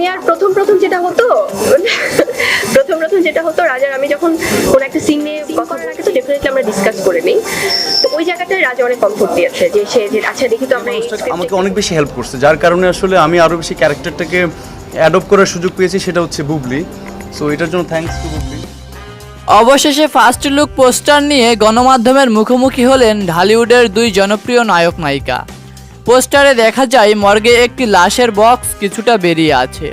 আমি আর প্রথম প্রথম যেটা হতো প্রথম প্রথম যেটা হতো রাজার আমি যখন কোনো একটা সিন নিয়ে কথা বলার আগে তো ডেফিনেটলি আমরা ডিসকাস করে নিই। তো ওই জায়গাটায় রাজা অনেক কমফোর্ট দিয়েছে যে সে যে আচ্ছা দেখি তো আমরা আমাকে অনেক বেশি হেল্প করছে। যার কারণে আসলে আমি আরও বেশি ক্যারেক্টারটাকে অ্যাডপ্ট করার সুযোগ পেয়েছি সেটা হচ্ছে বুবলি। সো এটার জন্য থ্যাঙ্কস টু বুবলি। অবশেষে ফার্স্ট লুক পোস্টার নিয়ে গণমাধ্যমের মুখোমুখি হলেন ঢালিউডের দুই জনপ্রিয় নায়ক নায়িকা। পোস্টারে দেখা যায় মর্গে একটি লাশের বক্স কিছুটা বেরিয়ে আছে।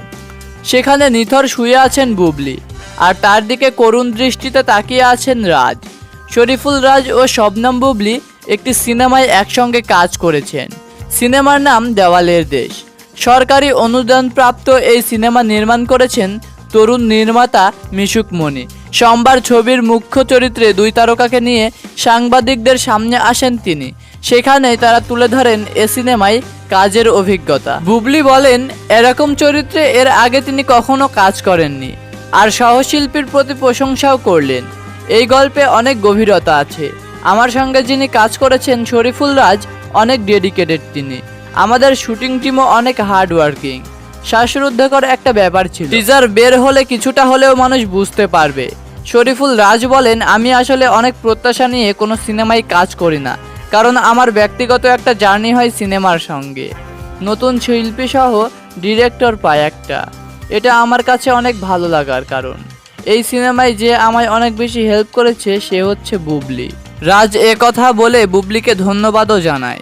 সেখানে নিথর শুয়ে আছেন বুবলি, আর তার দিকে করুণ দৃষ্টিতে তাকিয়ে আছেন রাজ। শরীফুল রাজ ও শবনম বুবলি একটি সিনেমায় একসঙ্গে কাজ করেছেন। সিনেমার নাম দেওয়ালের দেশ। সরকারি অনুদানপ্রাপ্ত এই সিনেমা নির্মাণ করেছেন তরুণ নির্মাতা মিশুক মনি সোমবার ছবির মুখ্য চরিত্রে দুই তারকাকে নিয়ে সাংবাদিকদের সামনে আসেন তিনি। সেখানেই তারা তুলে ধরেন এ সিনেমায় কাজের অভিজ্ঞতা। বুবলি বলেন, এরকম চরিত্রে এর আগে তিনি কখনো কাজ করেননি আর সহশিল্পীর প্রতি প্রশংসাও করলেন। এই গল্পে অনেক গভীরতা আছে। আমার সঙ্গে যিনি কাজ করেছেন শরীফুল রাজ, অনেক ডেডিকেটেড তিনি। আমাদের শুটিং টিমও অনেক হার্ড ওয়ার্কিং শ্বাসরুদ্ধকর একটা ব্যাপার ছিল। টিজার বের হলে কিছুটা হলেও মানুষ বুঝতে পারবে। শরীফুল রাজ বলেন, আমি আসলে অনেক প্রত্যাশা নিয়ে কোনো সিনেমায় কাজ করি না, কারণ আমার ব্যক্তিগত একটা জার্নি হয় সিনেমার সঙ্গে। নতুন শিল্পী সহ ডিরেক্টর পায় একটা। এটা আমার কাছে অনেক ভালো লাগার কারণ। এই সিনেমায় যে আমায় অনেক বেশি হেল্প করেছে সে হচ্ছে বুবলি। রাজ এ কথা বলে বুবলিকে ধন্যবাদও জানায়।